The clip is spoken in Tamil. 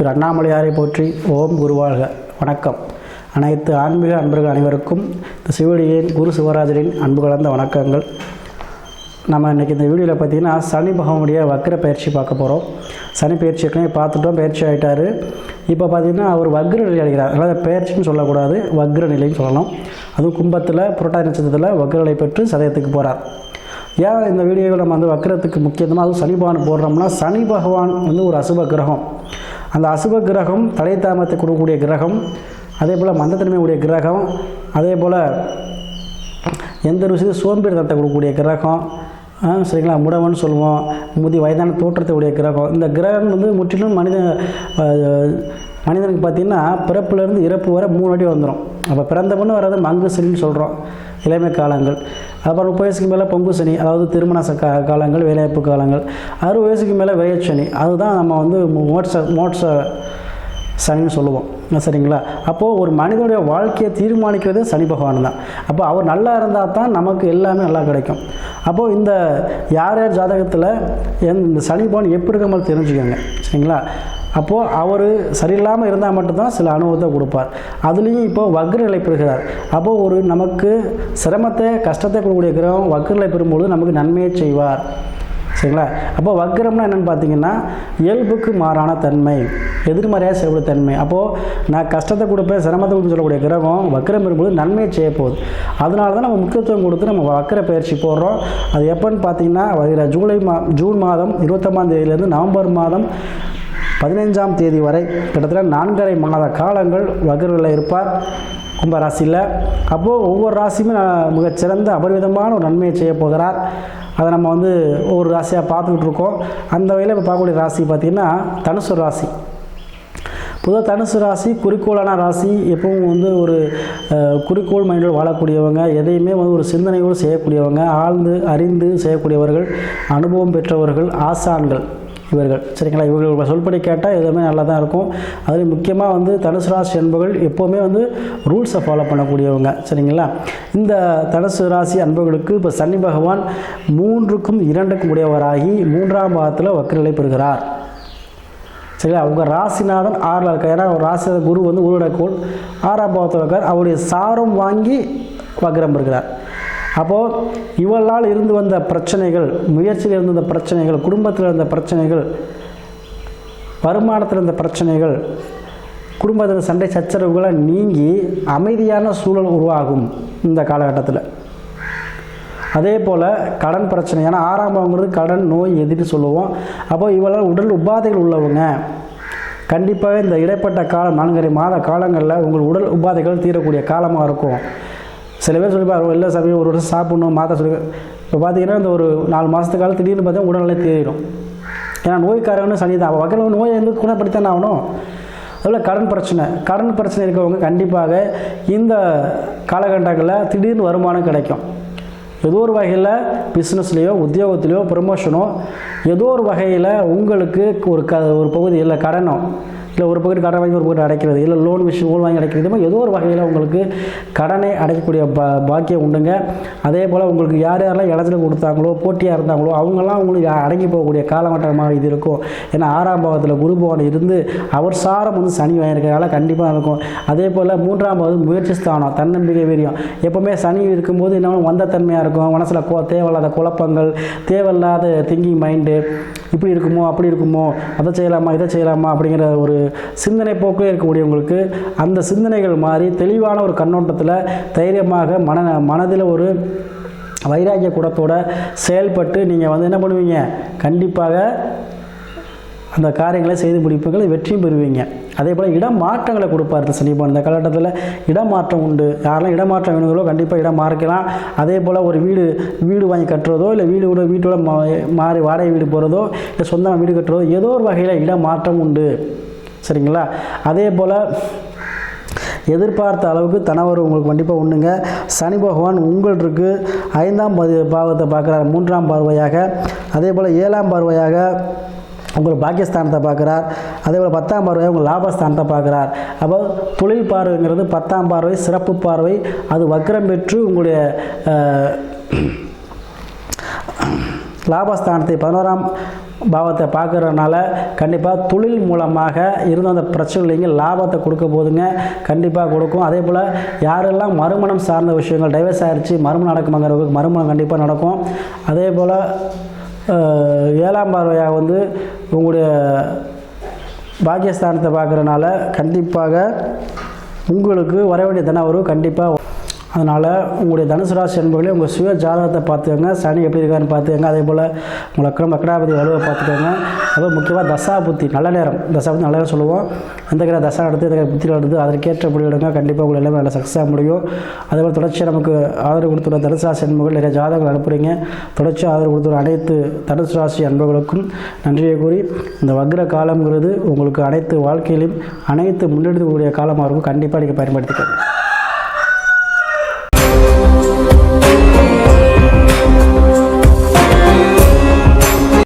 திரு அண்ணாமலையாரை போற்றி ஓம் குருவாழ்க. வணக்கம். அனைத்து ஆன்மீக அன்பர்கள் அனைவருக்கும் இந்த சிவடியின் குரு சிவராஜரின் அன்பு கலந்த வணக்கங்கள். நம்ம இன்றைக்கி இந்த வீடியோவில் பார்த்தீங்கன்னா சனி பகவனுடைய வக்ர பயிற்சி பார்க்க போகிறோம் சனி பயிற்சி ஏற்கனவே பார்த்துட்டோம் பயிற்சி ஆகிட்டார் இப்போ பார்த்தீங்கன்னா அவர் வக்ர நிலை அடைகிறார். அதாவது பயிற்சின்னு சொல்லக்கூடாது வக்ர நிலைன்னு சொல்லணும். அதுவும் கும்பத்தில் புரட்டாதி நட்சத்திரத்தில் வக்ர நிலை பெற்று சதயத்துக்கு போகிறார் ஏன் இந்த வீடியோவில் நம்ம வந்து வக்ரத்துக்கு முக்கியத்துவமாக அதுவும் சனி பகவான் போடுறோம்னா சனி பகவான் வந்து ஒரு அசுப கிரகம். அந்த அசுப கிரகம் தலை தாமத்தை கொடுக்கக்கூடிய கிரகம் அதே போல் மந்தத்தன்மையுடைய கிரகம் அதே போல் எந்த ஒரு விஷயத்தையும் சோம்பேறித்தனத்தை கொடுக்கக்கூடிய கிரகம் ஆ, சரிங்களா? முடவன் சொல்லுவோம் முதி வயதான தோற்றத்தை உடைய கிரகம். இந்த கிரகம் வந்து முற்றிலும் மனித மனிதனுக்கு பார்த்திங்கன்னா பிறப்புலேருந்து இறப்பு வரை மூணு அடி வந்துடும் அப்போ பிறந்த பொண்ணு வர்றது மங்கு சனின்னு சொல்கிறோம் இளமை காலங்கள். அப்புறம் முப்பது வயசுக்கு மேலே பொங்கு சனி அதாவது திருமண ச காலங்கள் வேலைவாய்ப்பு காலங்கள். அறுபது வயசுக்கு மேலே விரையச்சனி அதுதான் நம்ம வந்து மோட்ச மோட்ச சனின்னு சொல்லுவோம். சரிங்களா? அப்போது ஒரு மனிதனுடைய வாழ்க்கையை தீர்மானிக்கிறதே சனி பகவான் தான். அப்போ அவர் நல்லா இருந்தால் தான் நமக்கு எல்லாமே நல்லா கிடைக்கும். அப்போது இந்த யார் யார் ஜாதகத்தில் எந் இந்த சனி பகவான் எப்படி இருக்க மாதிரி தெரிஞ்சுக்கோங்க. சரிங்களா? அப்போது அவர் சரியில்லாமல் இருந்தால் மட்டும்தான் சில அனுபவத்தை கொடுப்பார். அதுலேயும் இப்போ வக்ரநிலை பெறுகிறார். அப்போது ஒரு நமக்கு சிரமத்தை கஷ்டத்தை கொடுக்கக்கூடிய கிரகம் வக்ரநிலை பெறும்பொழுது நமக்கு நன்மையை செய்வார். சரிங்களா? அப்போ வக்கரம்னா என்னென்னு பார்த்தீங்கன்னா இயல்புக்கு மாறான தன்மை எதிர்மறையாக செய்யக்கூடிய தன்மை. அப்போது நான் கஷ்டத்தை கொடுப்பேன் சிரமத்தை கொடுப்பேன் சொல்லக்கூடிய கிரகம் வக்கரம் பெறும்போது நன்மையை செய்ய போகுது. அதனால தான் நம்ம முக்கியத்துவம் கொடுத்து நம்ம வக்கர பயிற்சி போடுறோம். அது எப்போன்னு பார்த்தீங்கன்னா வருகிற ஜூலை மா ஜூன் மாதம் இருபத்தொம்பதாம் தேதியிலேருந்து நவம்பர் மாதம் பதினைஞ்சாம் தேதி வரை கிட்டத்தட்ட நான்கரை மாத காலங்கள் வக்ரில் இருப்பார். கும்பராசியில். அப்போது ஒவ்வொரு ராசியுமே நான் மிகச்சிறந்த அபரிவிதமான ஒரு நன்மையை செய்ய போகிறார். அதை நம்ம வந்து ஒவ்வொரு ராசியாக பார்த்துக்கிட்டு இருக்கோம். அந்த வகையில் இப்போ பார்க்கக்கூடிய ராசி பார்த்திங்கன்னா தனுசு ராசி. பொதுவாக தனுசு ராசி குறிக்கோளான ராசி. எப்பவும் வந்து ஒரு குறிக்கோள் மைண்டில் வாழக்கூடியவங்க எதையுமே வந்து ஒரு சிந்தனையோடு செய்யக்கூடியவங்க ஆழ்ந்து அறிந்து செய்யக்கூடியவர்கள் அனுபவம் பெற்றவர்கள் ஆசான்கள். இவர்கள். சரிங்களா? இவர்கள் சொல்படி கேட்டால் எதுவுமே நல்லா தான் இருக்கும். அதில் முக்கியமாக வந்து தனுசு ராசி என்பவர்கள் எப்போவுமே வந்து ரூல்ஸை ஃபாலோ பண்ணக்கூடியவங்க. சரிங்களா? இந்த தனுசு ராசி அன்பர்களுக்கு இப்போ சனி பகவான் மூன்றுக்கும் இரண்டுக்கும் உடையவராகி மூன்றாம் பாகத்தில் வக்கநிலை பெறுகிறார். சரிங்களா? அவங்க ராசிநாதன் ஆறில் இருக்கார். ஏன்னா அவர் ராசி குரு வந்து உருவட ஆறாம் பாவத்தில் இருக்கார். அவருடைய சாரம் வாங்கி வக்ரம் இருக்கிறார் அப்போது இவளால் இருந்து வந்த பிரச்சனைகள் முயற்சியில் இருந்து வந்த பிரச்சனைகள் குடும்பத்தில் இருந்த பிரச்சனைகள் வருமானத்தில் இருந்த பிரச்சனைகள் குடும்பத்தில் சண்டை சச்சரவுகளை நீங்கி அமைதியான சூழல் உருவாகும் இந்த காலகட்டத்தில். அதே போல் கடன் பிரச்சனை ஏன்னா ஆறாம் பாவங்கிறது கடன் நோய் எதிர்த்து சொல்லுவோம். அப்போ இவளால் உடல் உபாதைகள் உள்ளவங்க. கண்டிப்பாக இந்த இடைப்பட்ட காலம் நான்கரை மாத காலங்களில் உங்கள் உடல் உபாதைகள் தீரக்கூடிய காலமாக இருக்கும். சில பேர் சொல்லிப்பாரு இல்லை சமயம் ஒரு வருஷம் சாப்பிடணும் மாற்ற சொல்லி இப்போ பார்த்தீங்கன்னா இந்த ஒரு நாலு மாதத்துக்கு காலம் திடீர்னு பார்த்தா உடல்நிலை தேறிடும். ஏன்னா நோய்க்காரன்னு சனி தான் வகையில் நோயை வந்து குணப்படுத்தானே ஆகணும். அதில் கடன் பிரச்சனை. கடன் பிரச்சனை இருக்கிறவங்க கண்டிப்பாக இந்த காலகட்டங்களில் திடீர்னு வருமானம் கிடைக்கும். ஏதோ ஒரு வகையில் பிஸ்னஸ்லேயோ உத்தியோகத்திலையோ ப்ரமோஷனோ ஏதோ ஒரு வகையில் உங்களுக்கு ஒரு க ஒரு பகுதியில் கடனோ இல்லை ஒரு பகுதி கடன் வாங்கி ஒரு பக்கம் அடைக்கிறது இல்லை லோன் விஷயம் லோன் வாங்கி அடைக்கிறது ஏதோ ஒரு வகையில் உங்களுக்கு கடனை அடைக்கக்கூடிய பா பாக்கியம் உண்டுங்க. அதே போல் உங்களுக்கு யார் யாரெல்லாம் இடத்துல கொடுத்தாங்களோ போட்டியாக இருந்தாங்களோ அவங்கெல்லாம் உங்களுக்கு அடங்கி போகக்கூடிய காலகட்டமாக இது இருக்கும். ஏன்னா ஆறாம் பாவத்தில் குரு பவன் இருந்து அவர் சாரம் வந்து சனி வாங்கியிருக்கிறனால கண்டிப்பாக இருக்கும் அதே போல் மூன்றாம் பாவது முயற்சி ஸ்தானம் தன்னம்பிக்கை வீரியம். எப்போவுமே சனி இருக்கும்போது என்ன வந்த தன்மையாக இருக்கும். மனசில் கோ தேவையில்லாத குழப்பங்கள் தேவையில்லாத திங்கிங் மைண்டு இப்படி இருக்குமோ அப்படி இருக்குமோ அதை செய்யலாமா இதை செய்யலாமா அப்படிங்கிற ஒரு சிந்தனை போக்கில் இருக்கக்கூடியவங்களுக்கு அந்த சிந்தனைகள் மாறி தெளிவான ஒரு கண்ணோட்டத்தில் தைரியமாக மன மனதில் ஒரு வைராக்கிய குடத்தோட செயல்பட்டு நீங்கள் வந்து என்ன பண்ணுவீங்க? கண்டிப்பாக அந்த காரியங்களை செய்து முடிப்பீர்கள் வெற்றியும் பெறுவீங்க. அதே போல் இடம் மாற்றங்களை கொடுப்பார் இந்த சனிபான் இந்த காலகட்டத்தில் இடமாற்றம் உண்டு. யாரெல்லாம் இடமாற்றம் வேணுங்களோ கண்டிப்பாக இடம் மாறிக்கலாம். அதே போல் ஒரு வீடு வீடு வாங்கி கட்டுறதோ இல்லை வீடு கூட வீட்டோட மா மாறி வாடகை வீடு போகிறதோ இல்லை சொந்தமாக வீடு கட்டுறதோ ஏதோ ஒரு வகையில் இடமாற்றம் உண்டு. சரிங்களா? அதே போல் எதிர்பார்த்த அளவுக்கு தனவர் உங்களுக்கு கண்டிப்பாக ஒன்றுங்க சனி பகவான் உங்களுக்கு ஐந்தாம் பதி பாவத்தை பார்க்குறார் மூன்றாம் பார்வையாக. அதே போல் ஏழாம் பார்வையாக உங்கள் பாக்கியஸ்தானத்தை பார்க்குறார். அதே போல் பத்தாம் பார்வை உங்கள் லாபஸ்தானத்தை பார்க்குறார். அப்போ தொழில் பார்வைங்கிறது பத்தாம் பார்வை சிறப்பு பார்வை. அது வக்கரம் பெற்று உங்களுடைய லாபஸ்தானத்தை பதினோராம் பாவத்தை பார்க்கறதுனால கண்டிப்பாக தொழில் மூலமாக இருந்த அந்த பிரச்சனைங்க லாபத்தை கொடுக்க போதுங்க. கண்டிப்பாக கொடுக்கும். அதே போல் யாரெல்லாம் மறுமணம் சார்ந்த விஷயங்கள் டைவர்ஸ் ஆகிடுச்சு மறுமணம் நடக்குமாங்கிறவங்களுக்கு மறுமணம் கண்டிப்பாக நடக்கும். அதே போல் ஏழாம் பார்வையாக வந்து உங்களுடைய பாக்கியஸ்தானத்தை பார்க்குறனால கண்டிப்பாக உங்களுக்கு வர வேண்டிய தன வரும் கண்டிப்பாக அதனால் உங்களுடைய தனுசு ராசி என்பவர்களே உங்கள் சுய ஜாதகத்தை பார்த்துக்கோங்க. சனி எப்படி இருக்கான்னு பார்த்துக்கோங்க. அதே போல் உங்கள் அக்கிரம் அக்கடாபதி வலுவை பார்த்துக்கோங்க. அதுவும் முக்கியமாக தசா புத்தி நல்ல நேரம். தசா புத்தி நல்ல நேரம் சொல்லுவோம். எந்த கிரக தசா நடத்து எந்த கிர புத்தி நடத்து அதற்கேற்ற முடிவெடுங்க. கண்டிப்பாக உங்களை எல்லாமே நல்ல ஆக முடியும். அதேபோல் தொடர்ச்சியாக நமக்கு ஆதரவு கொடுத்துள்ள தனுசு ராசி அன்பர்கள் நிறைய ஜாதகங்கள் அனுப்புகிறீங்க தொடர்ச்சியாக ஆதரவு கொடுத்துள்ள அனைத்து தனுசு ராசி அன்பர்களுக்கும் நன்றியை கூறி இந்த வக்ர காலங்கிறது உங்களுக்கு அனைத்து வாழ்க்கையிலும் அனைத்து முன்னெடுக்கக்கூடிய காலமாக இருக்கும். கண்டிப்பாக நீங்கள் பயன்படுத்திக்கணும்